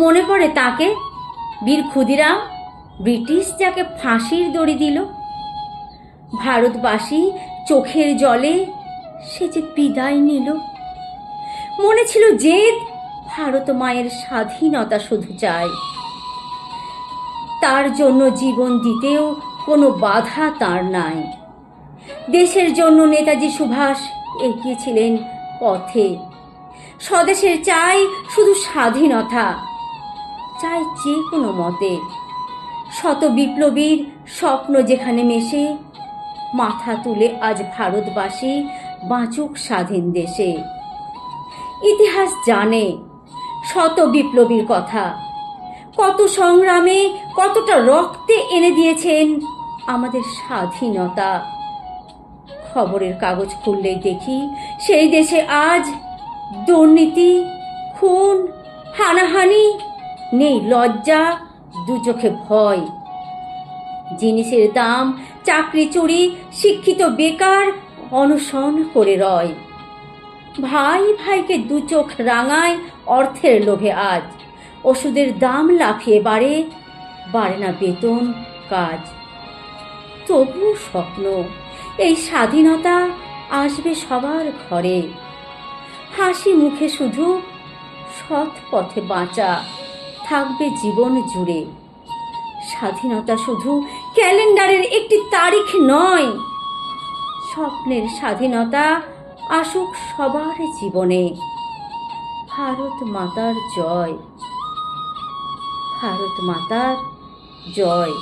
মনে পড়ে তাকে? বীর ক্ষুদিরাম ব্রিটিশ যাকে ফাঁসির দড়ি দিল। ভারতবাসী চোখের জলে সে যে বিদায় নিল। মনে ছিল জেদ, ভারত মায়ের স্বাধীনতা শুধু চায় তার জন্য জীবন দিতেও কোনো বাধা তার নাই। দেশের জন্য নেতাজি সুভাষ এগিয়েছিলেন পথে। স্বদেশের চাই শুধু স্বাধীনতা। চাই যে কোনো মতে। শত বিপ্লবীর স্বপ্ন যেখানে মেশে, মাথা তুলে আজ ভারতবাসী বাঁচুক স্বাধীন দেশে। ইতিহাস জানে, শত বিপ্লবীর কথা। কত সংগ্রামে কতটা রক্তে এনে দিয়েছেন আমাদের স্বাধীনতা। খবরের কাগজ খুললেই দেখি, সেই দেশে আজ দুর্নীতি, খুন, হানাহানি নেই লজ্জা, দু চোখে ভয়। জিনিসের দাম, চাকরি চুরি, শিক্ষিত বেকার, অনশন করে রয়। ভাই ভাইকে দু চোখ রাঙায় অর্থের লোভে আজ। ওষুধের দাম লাফিয়ে বাড়ে বাড়ে না বেতন, কাজ। তবু স্বপ্ন, এই স্বাধীনতা আসবে সবার ঘরে। হাসি মুখে শুধু সৎ পথে বাঁচা। থাকবে জীবন জুড়ে। স্বাধীনতা শুধু ক্যালেন্ডারের একটি তারিখ নয়, স্বপ্নের স্বাধীনতা আসুক সবার জীবনে। ভারত মাতার জয়, ভারত মাতার জয়।